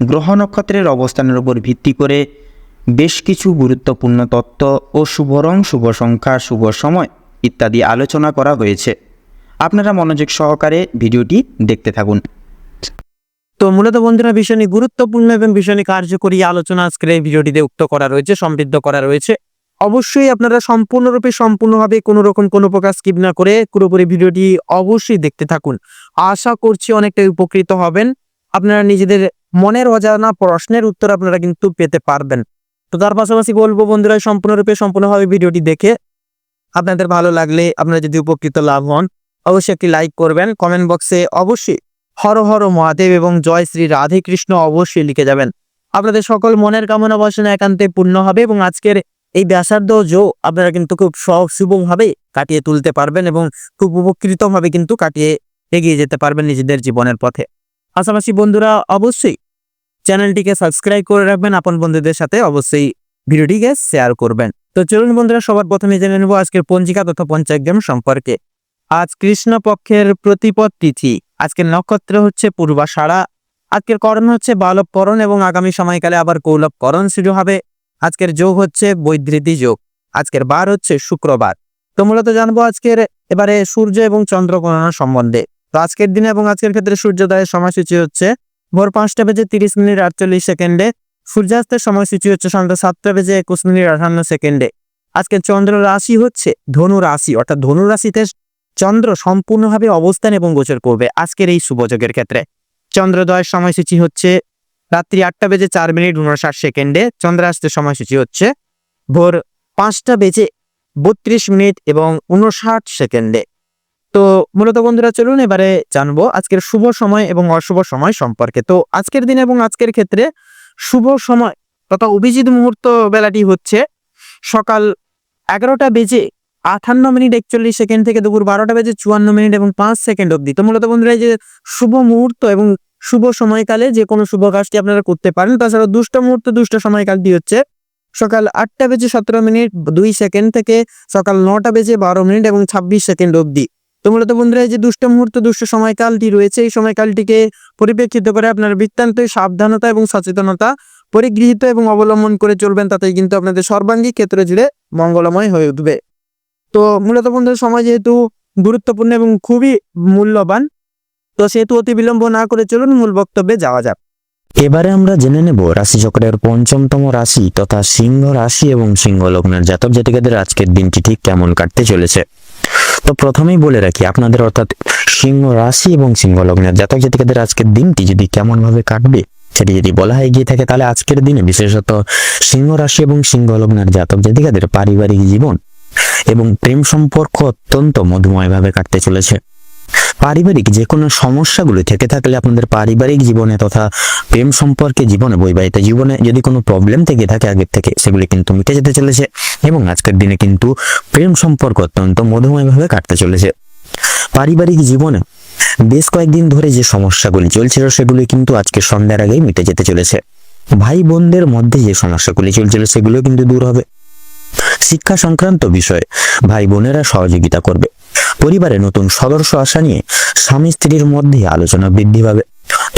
গ্রহ নক্ষত্রের অবস্থানের উপর ভিত্তি করে বেশ কিছু গুরুত্বপূর্ণ তত্ত্ব ও শুভ রং, শুভ সংখ্যা, শুভ সময় ইত্যাদি আলোচনা করা হয়েছে। আপনারা মনোযোগ সহকারে ভিডিওটি দেখতে থাকুন। তো মূলত বন্ধুরা ভীষণই গুরুত্বপূর্ণ এবং ভীষণই কার্যকরী আলোচনা আজকের এই ভিডিওটিতে উক্ত করা রয়েছে, সমৃদ্ধ করা রয়েছে। অবশ্যই আপনারা সম্পূর্ণরূপে, সম্পূর্ণভাবে কোনো রকম কোনো প্রকার স্কিপ না করে পুরোপুরি ভিডিওটি অবশ্যই দেখতে থাকুন। আশা করছি অনেকটাই উপকৃত হবেন। আপনারা নিজেদের মনের অজানা প্রশ্নের উত্তর আপনারা কিন্তু পেতে পারবেন। তো তার পাশাপাশি বলব বন্ধুরা, সম্পূর্ণরূপে সম্পূর্ণভাবে ভিডিওটি দেখে আপনাদের ভালো লাগলে আপনারা যদি উপকৃত লাভ হন, অবশ্যই একটি লাইক করবেন। কমেন্ট বক্সে অবশ্যই হর হর মহাদেব এবং জয় শ্রী রাধে কৃষ্ণ অবশ্যই লিখে যাবেন। আপনাদের সকল মনের কামনা বাসনা একান্তে পূর্ণ হবে এবং আজকের এই ব্যাসার্ধ জো আপনারা কিন্তু খুব সহজ শুভভাবে কাটিয়ে তুলতে পারবেন এবং খুব উপকৃতভাবে কিন্তু কাটিয়ে এগিয়ে যেতে পারবেন নিজেদের জীবনের পথে। পাশাপাশি বন্ধুরা, অবশ্যই চ্যানেলটিকে সাবস্ক্রাইব করে রাখবেন। আপন বন্ধুদের সাথে অবশ্যই ভিডিওটিকে শেয়ার করবেন। তো চলুন বন্ধুরা, সবার প্রথমে জেনে নেব আজকের পঞ্জিকা তথা পঞ্চাগ্রাম সম্পর্কে। আজ কৃষ্ণ পক্ষের প্রতিপদ তিথি। আজকের নক্ষত্র হচ্ছে পূর্বাষাঢ়া। আজকের করণ হচ্ছে বালবকরণ এবং আগামী সময়কালে আবার কৌলভকরণ শুরু হবে। আজকের যোগ হচ্ছে বৈধৃতি যোগ। আজকের বার হচ্ছে শুক্রবার। তো মূলত জানব আজকের এবারে সূর্য এবং চন্দ্র সম্বন্ধে। তো আজকের দিনে এবং আজকের ক্ষেত্রে সূর্যোদয়ের সময়সূচি হচ্ছে ভোর পাঁচটা বেজে তিরিশ মিনিট আটচল্লিশ সেকেন্ডে, সূর্যাস্তের সময়সূচি হচ্ছে সন্ধ্যা সাতটা বেজে একুশ মিনিট আঠান্ন সেকেন্ডে। আজকে চন্দ্র রাশি হচ্ছে ধনু রাশি, অর্থাৎ ধনু রাশিতে চন্দ্র সম্পূর্ণভাবে অবস্থান এবং গোচর করবে আজকের এই শুভযোগের ক্ষেত্রে। চন্দ্রোদয়ের সময়সূচি হচ্ছে রাত্রি আটটা বেজে চার মিনিট উনষাট সেকেন্ডে, চন্দ্রাস্তের সময়সূচি হচ্ছে ভোর পাঁচটা বেজে বত্রিশ মিনিট এবং উনষাট সেকেন্ডে। তো মূলত বন্ধুরা, চলুন এবারে জানব আজকের শুভ সময় এবং অশুভ সময় সম্পর্কে। তো আজকের দিন এবং আজকের ক্ষেত্রে শুভ সময় তথা অভিজিৎ মুহূর্ত বেলাটি হচ্ছে সকাল এগারোটা বেজে আঠান্ন মিনিট একচল্লিশ সেকেন্ড থেকে দুপুর বারোটা বেজে চুয়ান্ন মিনিট এবং পাঁচ সেকেন্ড অবধি। তো মূলত বন্ধুরা, এই যে শুভ মুহূর্ত এবং শুভ সময়কালে যে কোনো শুভ কাজটি আপনারা করতে পারেন। তাছাড়া দুষ্ট মুহূর্ত, দুষ্ট সময়কালটি হচ্ছে সকাল আটটা বেজে সতেরো মিনিট দুই সেকেন্ড থেকে সকাল নটা বেজে বারো মিনিট এবং ছাব্বিশ সেকেন্ড অবধি। তো মূলত বন্ধুরা, এই যে দুষ্ট মুহূর্ত, দুষ্ট সময়কালটি রয়েছে। এই সময়কালটিকে পরিপ্রেক্ষিত করে আপনার বৃত্তান্ত, সাবধানতা এবং সচেতনতা পরিগৃহীত এবং অবলম্বন করে চলবেন। তাতেই কিন্তু আপনাদের সর্বাঙ্গী ক্ষেত্র জুড়ে মঙ্গলময় হয়ে উঠবে। তো মূলত বন্ধুদের সময় যেহেতু গুরুত্বপূর্ণ এবং খুবই মূল্যবান, তো সেহেতু অতি বিলম্ব না করে চলুন মূল বক্তব্যে যাওয়া যাক। এবারে আমরা জেনে নেব রাশিচক্রের পঞ্চমতম রাশি তথা সিংহ রাশি এবং সিংহ লগ্নের জাতক জাতিকাদের আজকের দিনটি ঠিক কেমন কাটতে চলেছে। তো প্রথমেই বলে রাখি, আপনাদের অর্থাৎ সিংহ রাশি এবং সিংহ লগ্নের জাতক জাতিকাদের আজকের দিনটি যদি কেমন ভাবে কাটবে, সেটি যদি বলা হয় গিয়ে থাকে, তাহলে আজকের দিনে বিশেষত সিংহ রাশি এবং সিংহ লগ্নের জাতক জাতিকাদের পারিবারিক জীবন এবং প্রেম সম্পর্ক অত্যন্ত মধুময়ভাবে কাটতে চলেছে। পারিবারিক যে কোনো সমস্যাগুলো থেকে থাকলে আপনাদের পারিবারিক জীবনে তথা প্রেম সম্পর্কে জীবনে বৈবাহিত জীবনে যদি কোনো প্রবলেম থেকে থাকে আগের থেকে, সেগুলি কিন্তু মিটে যেতে চলেছে এবং আজকের দিনে কিন্তু প্রেম সম্পর্ক অত্যন্ত মধুময়ভাবে কাটতে চলেছে। পারিবারিক জীবনে বেশ কয়েকদিন ধরে যে সমস্যাগুলি চলছিল, সেগুলি কিন্তু আজকে সন্ধ্যার আগেই মিটে যেতে চলেছে। ভাই বোনদের মধ্যে যে সমস্যাগুলি চলছিল, সেগুলো কিন্তু দূর হবে। শিক্ষা সংক্রান্ত বিষয়ে ভাই বোনেরা সহযোগিতা করবে। পরিবারে নতুন সদস্য আসা নিয়ে স্বামী স্ত্রীর মধ্যে আলোচনা বৃদ্ধি পাবে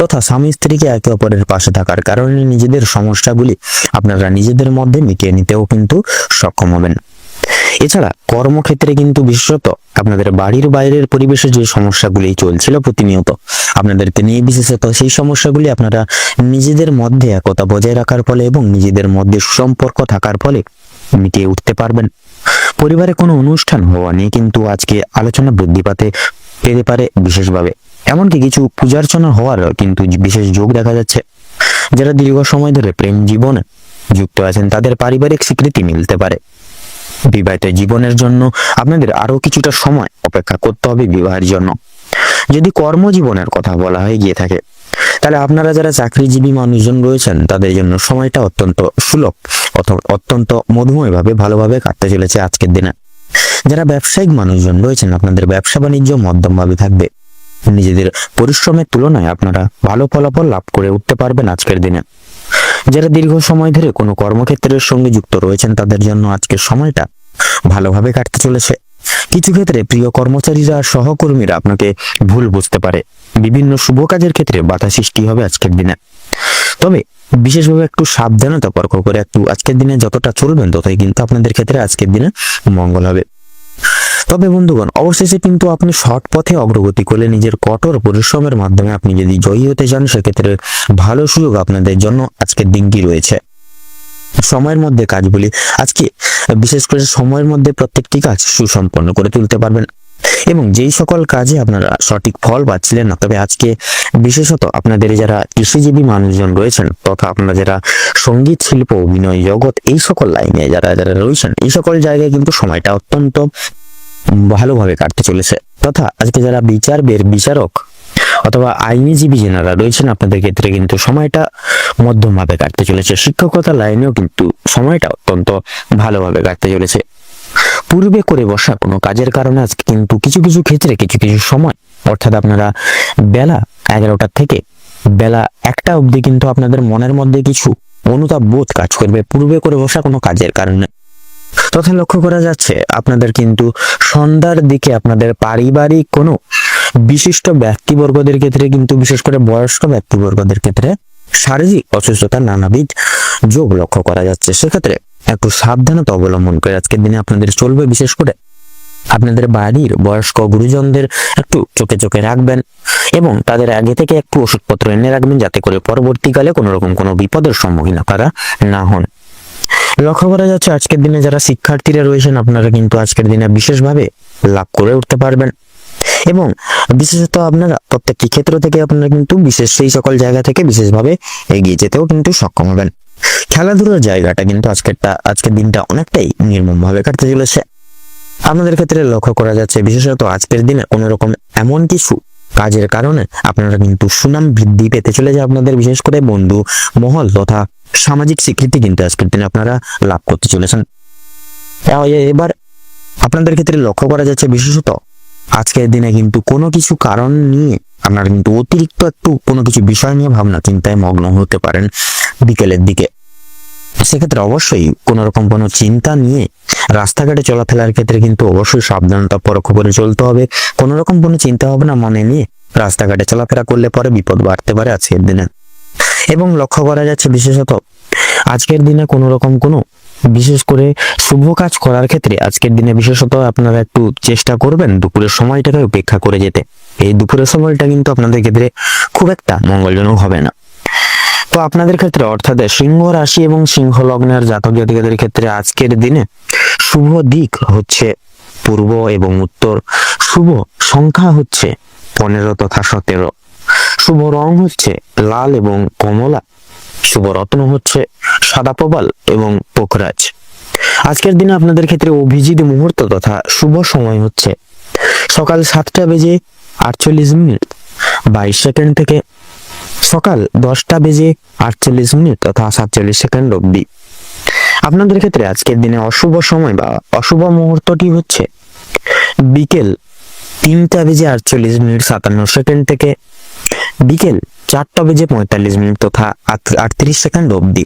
তথা স্বামী স্ত্রীকে একে অপরের পাশে থাকার কারণে নিজেদের সমস্যাগুলি আপনারা নিজেদের মধ্যে মিটিয়ে নিতেও কিন্তু সক্ষম হবেন। এছাড়া কর্মক্ষেত্রে কিন্তু বিশেষত আপনাদের বাড়ির বাইরের পরিবেশে যে সমস্যাগুলি চলছিল প্রতিনিয়ত, আপনাদেরকে নিয়ে বিশেষত সেই সমস্যাগুলি আপনারা নিজেদের মধ্যে একতা বজায় রাখার ফলে এবং নিজেদের মধ্যে সুসম্পর্ক থাকার ফলে মিটিয়ে উঠতে পারবেন। পরিবারে কোনো অনুষ্ঠান হওয়া নিয়ে কিন্তু আজকে আলোচনা বৃদ্ধি পাতে পেতে পারে বিশেষভাবে। এমনকি কিছু পূজার্চনা হওয়ার কিন্তু বিশেষ যোগ দেখা যাচ্ছে। যারা দীর্ঘ সময় ধরে প্রেম জীবনে যুক্ত আছেন, তাদের পারিবারিক স্বীকৃতি মিলতে পারে। বিবাহিত জীবনের জন্য আপনাদের আরও কিছুটা সময় অপেক্ষা করতে হবে বিবাহের জন্য। যদি কর্মজীবনের কথা বলা হয়ে গিয়ে থাকে, তাহলে আপনারা যারা চাকরিজীবী মানুষজন রয়েছেন, তাদের জন্য সময়টা অত্যন্ত সুলভ। অত্যন্ত মধুময়ভাবে ভালোভাবে কাটতে চলেছে আজকের দিনে। যারা ব্যবসায়িক মানুষজন রয়েছেন, আপনাদের ব্যবসা বাণিজ্য মধ্যমভাবে থাকবে। নিজেদের পরিশ্রমের তুলনায় আপনারা ভালো ফলাফল লাভ করে উঠতে পারবেন আজকের দিনে। যারা দীর্ঘ সময় ধরে কোনো কর্মক্ষেত্রের সঙ্গে যুক্ত রয়েছেন, তাদের জন্য আজকের সময়টা ভালোভাবে কাটতে চলেছে। কিছু ক্ষেত্রে প্রিয় কর্মচারীরা, সহকর্মীরা আপনাকে ভুল বুঝতে পারে। বিভিন্ন শুভ কাজের ক্ষেত্রে বাধা সৃষ্টি হবে আজকের দিনে। তবে বিশেষভাবে একটু সাবধানে তর্ক করে, একটু আজকের দিনে যতটা চলবেন ততই কিন্তু আপনাদের ক্ষেত্রে আজকের দিনে মঙ্গল হবে। তবে বন্ধুগণ, অবশেষে কিন্তু আপনি সৎ পথে অগ্রগতি করলে নিজের কঠোর পরিশ্রমের মাধ্যমে আপনি যদি জয়ী হতে চান সেক্ষেত্রে ভালো সুযোগ আপনাদের জন্য আজকের দিনটি রয়েছে। সময়ের মধ্যে কাজগুলি আজকে, বিশেষ করে সময়ের মধ্যে প্রত্যেকটি কাজ সুসম্পন্ন করে তুলতে পারবেন। এবং যেই সকল কাজে আপনারা সঠিক ফল পাচ্ছিলেন না, তবে আজকে বিশেষত আপনাদের যারা কৃষিজীবী মানুষজন রয়েছেন তথা আপনারা যারা সংগীত শিল্প, অভিনয়, জগৎ, এই সকল লাইনে যারা যারা রয়েছেন, এই সকল জায়গায় কিন্তু সময়টা অত্যন্ত ভালোভাবে কাটতে চলেছে। তথা আজকে যারা বিচার বের, বিচারক অথবা আইনজীবী যেনারা রয়েছেন, আপনাদের ক্ষেত্রে কিন্তু সময়টা মধ্যমভাবে কাটতে চলেছে। শিক্ষকতা লাইনেও কিন্তু সময়টা অত্যন্ত ভালোভাবে কাটতে চলেছে। পূর্বে করে বসা কোনো কাজের কারণে আজকে কিন্তু কিছু কিছু ক্ষেত্রে কিছু কিছু সময়, অর্থাৎ আপনারা বেলা এগারোটা থেকে বেলা একটা অবধি কিন্তু আপনাদের মনের মধ্যে কিছু অনুতাপ বোধ কাজ করবে পূর্বে করে বসা কোনো কাজের কারণে। তথা লক্ষ্য করা যাচ্ছে আপনাদের কিন্তু সন্ধ্যার দিকে আপনাদের পারিবারিক কোনো বিশিষ্ট ব্যক্তিবর্গদের ক্ষেত্রে কিন্তু বিশেষ করে বয়স্ক ব্যক্তিবর্গদের ক্ষেত্রে শারীরিক অসুস্থতার নানাবিধ যোগ লক্ষ্য করা যাচ্ছে। সেক্ষেত্রে একটু সাবধানতা অবলম্বন করে আজকের দিনে আপনাদের চলবে। বিশেষ করে আপনাদের বাড়ির বয়স্ক গুরুজনদের একটু চোখে চোখে রাখবেন এবং তাদের আগে থেকে একটু ওষুধপত্র এনে রাখবেন যাতে করে পরবর্তীকালে কোনো রকম কোনো বিপদের সম্মুখীন আপনারা না হন। লক্ষ্য করা যাচ্ছে আজকের দিনে যারা শিক্ষার্থীরা রয়েছেন, আপনারা কিন্তু আজকের দিনে বিশেষভাবে লাভ করে উঠতে পারবেন। এবং বিশেষত আপনারা প্রত্যেকটি ক্ষেত্র থেকে আপনারা কিন্তু বিশেষ সেই সকল জায়গা থেকে বিশেষভাবে এগিয়ে যেতেও কিন্তু সক্ষম হবেন। খেলাধুলার জায়গাটা কিন্তু আজকেরটা, আজকের দিনটা অনেকটাই নির্মমভাবে কাটতে চলেছে। আপনাদের ক্ষেত্রে লক্ষ্য করা যাচ্ছে, বিশেষত আজকের দিনে কোনো রকম এমন কিছু কাজের কারণে আপনারা কিন্তু সুনাম বৃদ্ধি পেতে চলেছে আপনাদের, বিশেষ করে বন্ধু, মহল তথা সামাজিক স্বীকৃতি কিন্তু আজকের দিনে আপনারা লাভ করতে চলেছেন। এবার আপনাদের ক্ষেত্রে লক্ষ্য করা যাচ্ছে, বিশেষত আজকের দিনে কিন্তু কোনো কিছু কারণ নিয়ে আপনারা কিন্তু অতিরিক্ত একটু কোনো কিছু বিষয় নিয়ে ভাবনা চিন্তায় মগ্ন হতে পারেন। বিকেলের দিকে। সেক্ষেত্রে অবশ্যই কোনো রকম কোনো চিন্তা নিয়ে রাস্তাঘাটে চলাফেরার ক্ষেত্রে কিন্তু অবশ্যই সাবধানতা পরোক্ষ করে চলতে হবে। কোনো রকম কোনো চিন্তা ভাবনা মনে নিয়ে রাস্তাঘাটে চলাফেরা করলে পরে বিপদ বাড়তে পারে আজকের দিনে। এবং লক্ষ্য করা যাচ্ছে বিশেষত আজকের দিনে কোনো রকম কোনো বিশেষ করে শুভ কাজ করার ক্ষেত্রে আজকের দিনে বিশেষত আপনারা একটু চেষ্টা করবেন দুপুরের সময়টাকে উপেক্ষা করে যেতে। এই দুপুরের সময়টা কিন্তু আপনাদের ক্ষেত্রে খুব একটা মঙ্গলজনক হবে না। তো আপনাদের ক্ষেত্রে অর্থাৎ সিংহ রাশি এবং সিংহ লগ্নের জাতক জাতিকাদের ক্ষেত্রে আজকের দিনে শুভ দিক হচ্ছে পূর্ব এবং উত্তর। শুভ সংখ্যা হচ্ছে পনেরো তথা সতেরো। শুভ রং হচ্ছে লাল এবং কমলা। শুভ রত্ন হচ্ছে সাদা প্রবাল এবং পোখরাজ। আজকের দিনে আপনাদের ক্ষেত্রে অভিজিৎ মুহূর্ত তথা শুভ সময় হচ্ছে সকাল সাতটা বেজে আটচল্লিশ মিনিট, বাইশ সেকেন্ড থেকে সকাল দশটা বেজে আটচল্লিশ মিনিট তথা সাতচল্লিশ সেকেন্ড অবধি। আপনাদের ক্ষেত্রে আজকের দিনে অশুভ সময় বা অশুভ মুহূর্তটি হচ্ছে বিকেল তিনটা বেজে আটচল্লিশ মিনিট সাতান্ন সেকেন্ড থেকে বিকেল চারটা বেজে পঁয়তাল্লিশ মিনিট তথা আট- আটত্রিশ সেকেন্ড অবধি।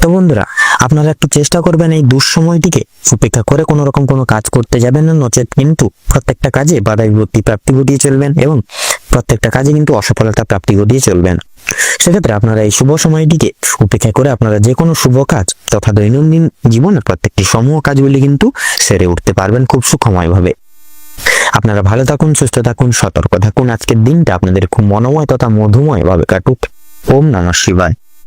তো বন্ধুরা, আপনারা একটু চেষ্টা করবেন এই দুঃসময়টিকে উপেক্ষা করে কোনো রকম কোনো কাজ করতে যাবেন না, নচেত কিন্তু প্রত্যেকটা কাজে বাধা বিপত্তি প্রাপ্তি ঘটিয়ে চলবেন এবং প্রত্যেকটা কাজে কিন্তু অসফলতা প্রাপ্তি ঘটিয়ে চলবেন সেক্ষেত্রে আপনারা এই শুভ সময়টিকে উপেক্ষা করে আপনারা যে কোনো শুভ কাজ তথা দৈনন্দিন জীবনের প্রত্যেকটি সমূহ কাজগুলি কিন্তু সেরে উঠতে পারবেন খুব সুখময়ভাবে। আপনারা ভালো থাকুন, সুস্থ থাকুন, সতর্ক থাকুন। আজকের দিনটা আপনাদের খুব মনোময় তথা মধুময় ভাবে কাটুক। ওম নমঃ শিবায়।